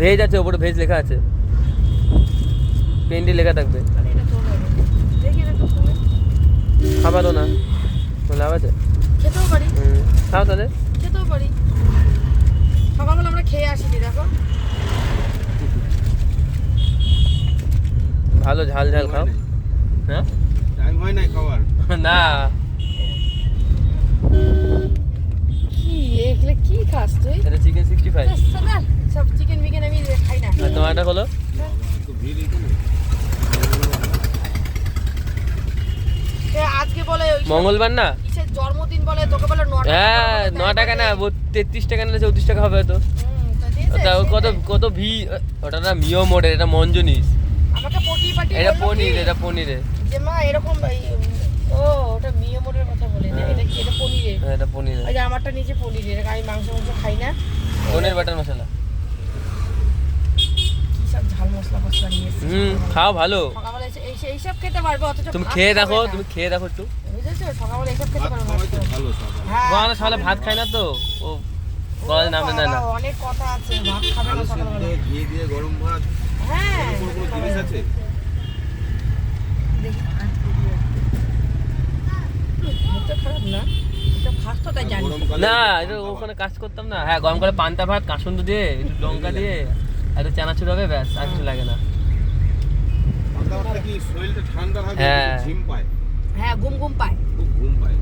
Veg আছে ওপরে veg লেখা আছে। পেন্টি লেখা থাকবে। তাহলে এটা তোর হবে দেখি এটা একটু খুলে খাবা তো না। লাভ আছে? খেতেও পারি। খাও তাহলে। খেতেও পারি। সকালবেলা আমরা খেয়ে আসিনি দেখো। ভালো ঝাল ঝাল খাও। হ্যাঁ টাইম হয় নাই খাবার না। খাই না আর তোমারটা হলো মঙ্গলবার না? জন্মদিন বলে? তোকে বলে হ্যাঁ ন টাকা না তেত্রিশ টাকা না চৌত্রিশ টাকা হবে তো। কত কত ভি ওটা না মিও মোডের এটা মঞ্জুনিস। আমাকে পটি পাটি এটা পনির এটা পনিরে যে মা এরকম ও ওটা মিও মোড়ের কথা বলে না হ্যাঁ। এটা কি এটা পনিরে হ্যাঁ, এটা পনিরে ওই যে আমারটা নিচে পনিরে আমি মাংস মাংস খাই না। পনির বাটার মশলা কি সব ঝাল হুম খাও ভালো। সকালবেলা এসে এইসব খেতে পারবে অথচ তুমি ভাত খেয়ে দেখো না। তুমি খেয়ে দেখো একটু। বুঝেছ? সকালবেলা এইসব খেতে পারবে তো ভালো সকাল। হ্যাঁ সকালে ভাত খায় না তো? ও নামে না না। অনেক কথা আছে ভাত খাবে না সকালবেলা। ঘি দিয়ে গরম ভাত। হ্যাঁ। কোনো জিনিস আছে? দেখি, খেতে খারাপ না? এসব খাস তো তাই জানি। গরমকালে না এটা ভাত। ওখানে কাজ করতাম না। হ্যাঁ গরম করে পান্তা ভাত কাসুন্দ দিয়ে একটু লঙ্কা দিয়ে আর একটু চানাচুর হবে ব্যাস আর কিছু লাগে না। শরীরটা ঠান্ডা থাকে হ্যাঁ। ঝিম পায়। হ্যাঁ ঘুম ঘুম পায়। খুব ঘুম পায়।